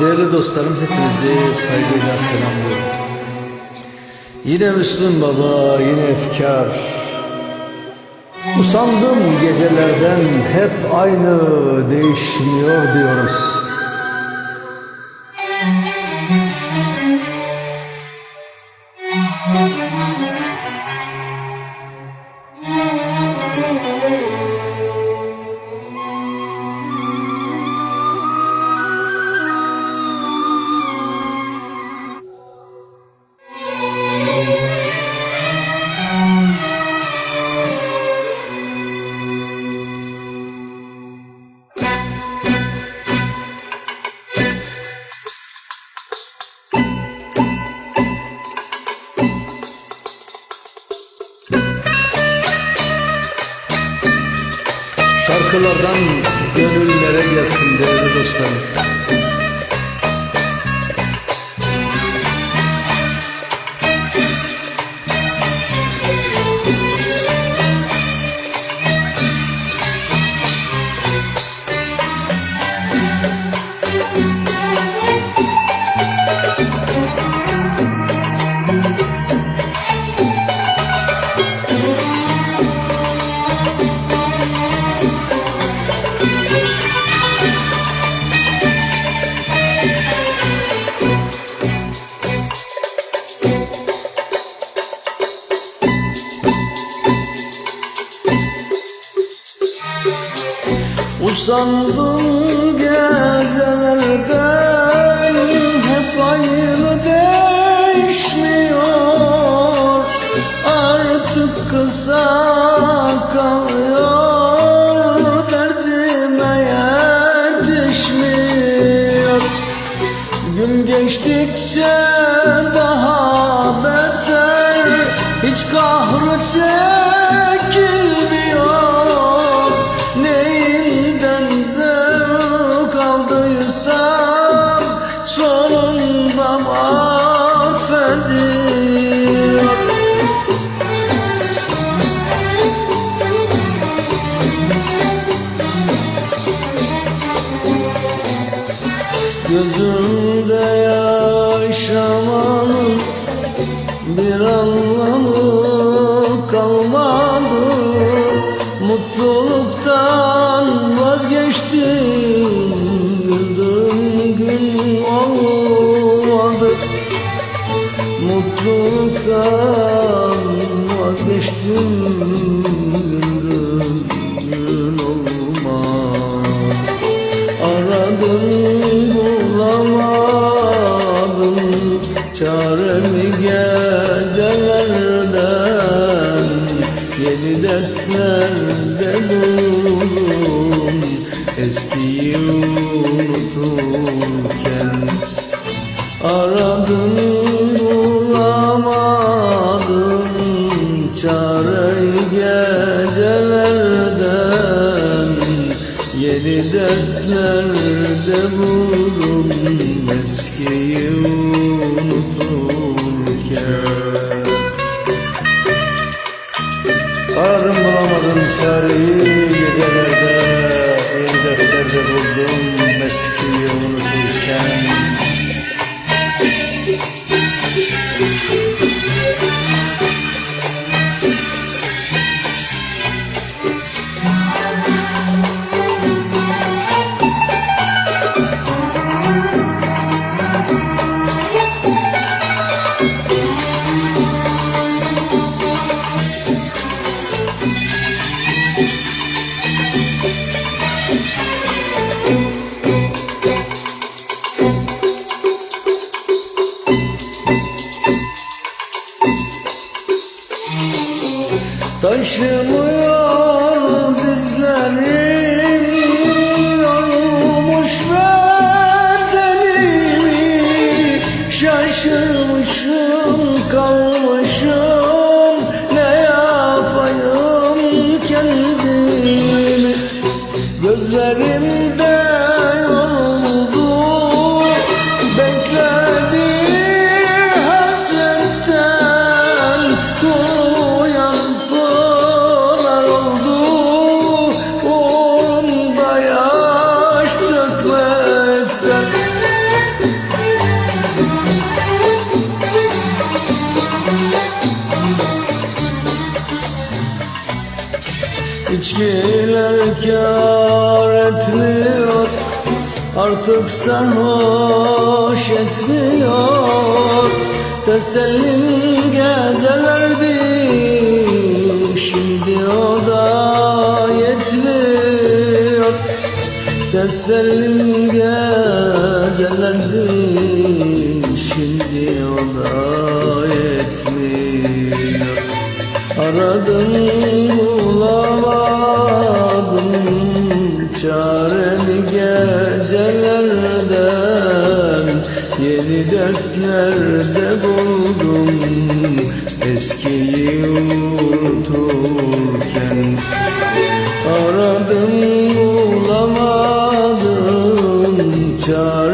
Değerli dostlarım hepinizi saygıyla selamlıyorum. Yine Müslüm Baba, yine efkar. Usandım gecelerden hep aynı değişmiyor diyoruz. Şarkılardan gönüllere gelsin değerli dostlarım. Usandım Mutluluktan vazgeçtim Güldüğüm gün olmadı. Aradım bulamadım Çaremi gecelerden. Yeni dertlerde buldum Eskiyi unuturken. Aradım eskiyi unuturken Taşımıyor dizlerim Yorulmuş bedenimi. Şaşırmışım kalmışım İçkiler kâr etmiyor Artık sarhoş etmiyor. Tesellim gecelerdi Şimdi o da yetmiyor. Tesellim gecelerdi gecelerden Yeni dertlerde buldum Eskiyi unuturken Aradım bulamadım Çaremi